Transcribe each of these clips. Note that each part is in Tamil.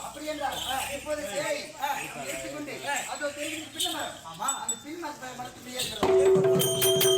அப்படி என்றால் இப்போது சேலை எடுத்துக்கொண்டு அதோ தெரிவித்து பின்னமரம் அந்த பின்மரத்தை மரத்திலேயே இருக்கிறோம்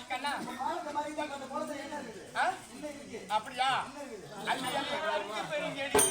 நீ கண்ணா அப்படியா அல்லி அல்லி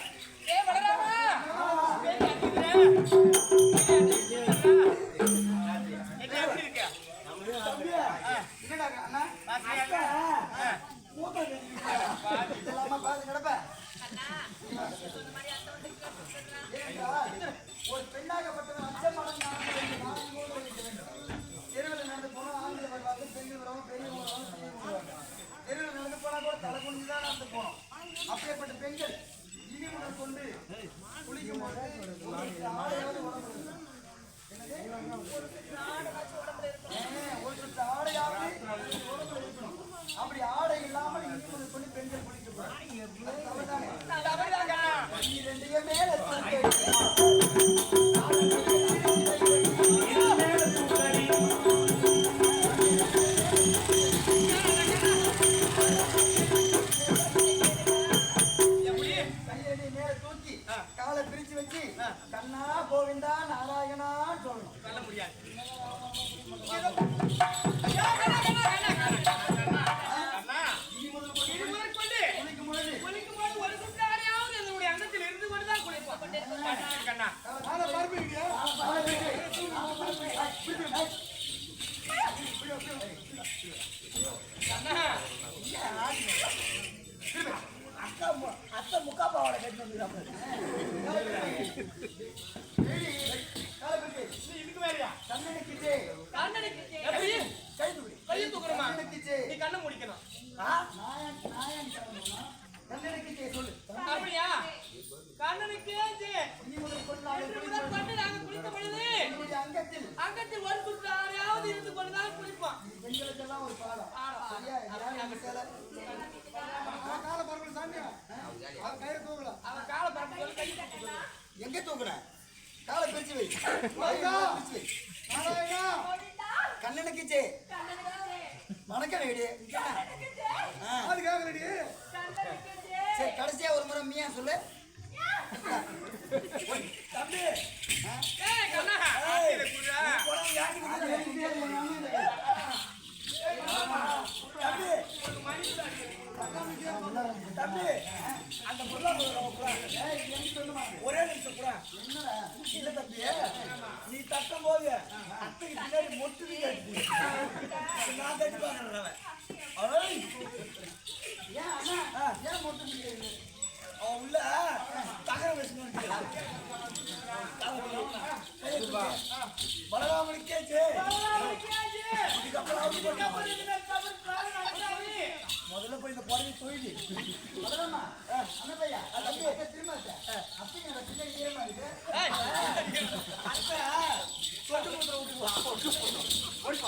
fire, Blaze. அத்தை முக்கா பாவாடை கட்டி இதுக்கு வேறையா கண்ணனுக்கு எப்படி கையை தூக்குறமா நீ கண்ணை முடிக்கணும் கண்ணனுக்கு அங்கத்தில் அங்கத்தில் ஒரு சுற்று ஆறாவது இருந்து கொண்டுதான் குளிப்போம் பெண்களுக்கெல்லாம் ஒரு பாடம் சரியா கால பரவல் சாமியா அவன் கயிறு தூக்கல அவன் கால பரவல் எங்க தூக்குற கால பிரிச்சு வை கண்ணனுக்குச்சே வணக்கம் ரெடி அதுக்காக ரெடி சரி கடைசியா ஒரு முறை மீயா சொல்லு. ஒரே நிமிஷம் கூட இல்ல தம்பி நீ தட்டும் போது அத்தைக்கு பின்னாடி மொட்டு நீ நான் தட்டுவாங்க ஏன் அண்ணா? ஏன் மொட்டை முடியாது அவன் உள்ள முதல்ல போய் இந்த புடவை தொழில் முதலம்மா அண்ணா பையா தம்பி திரும்ப அப்படி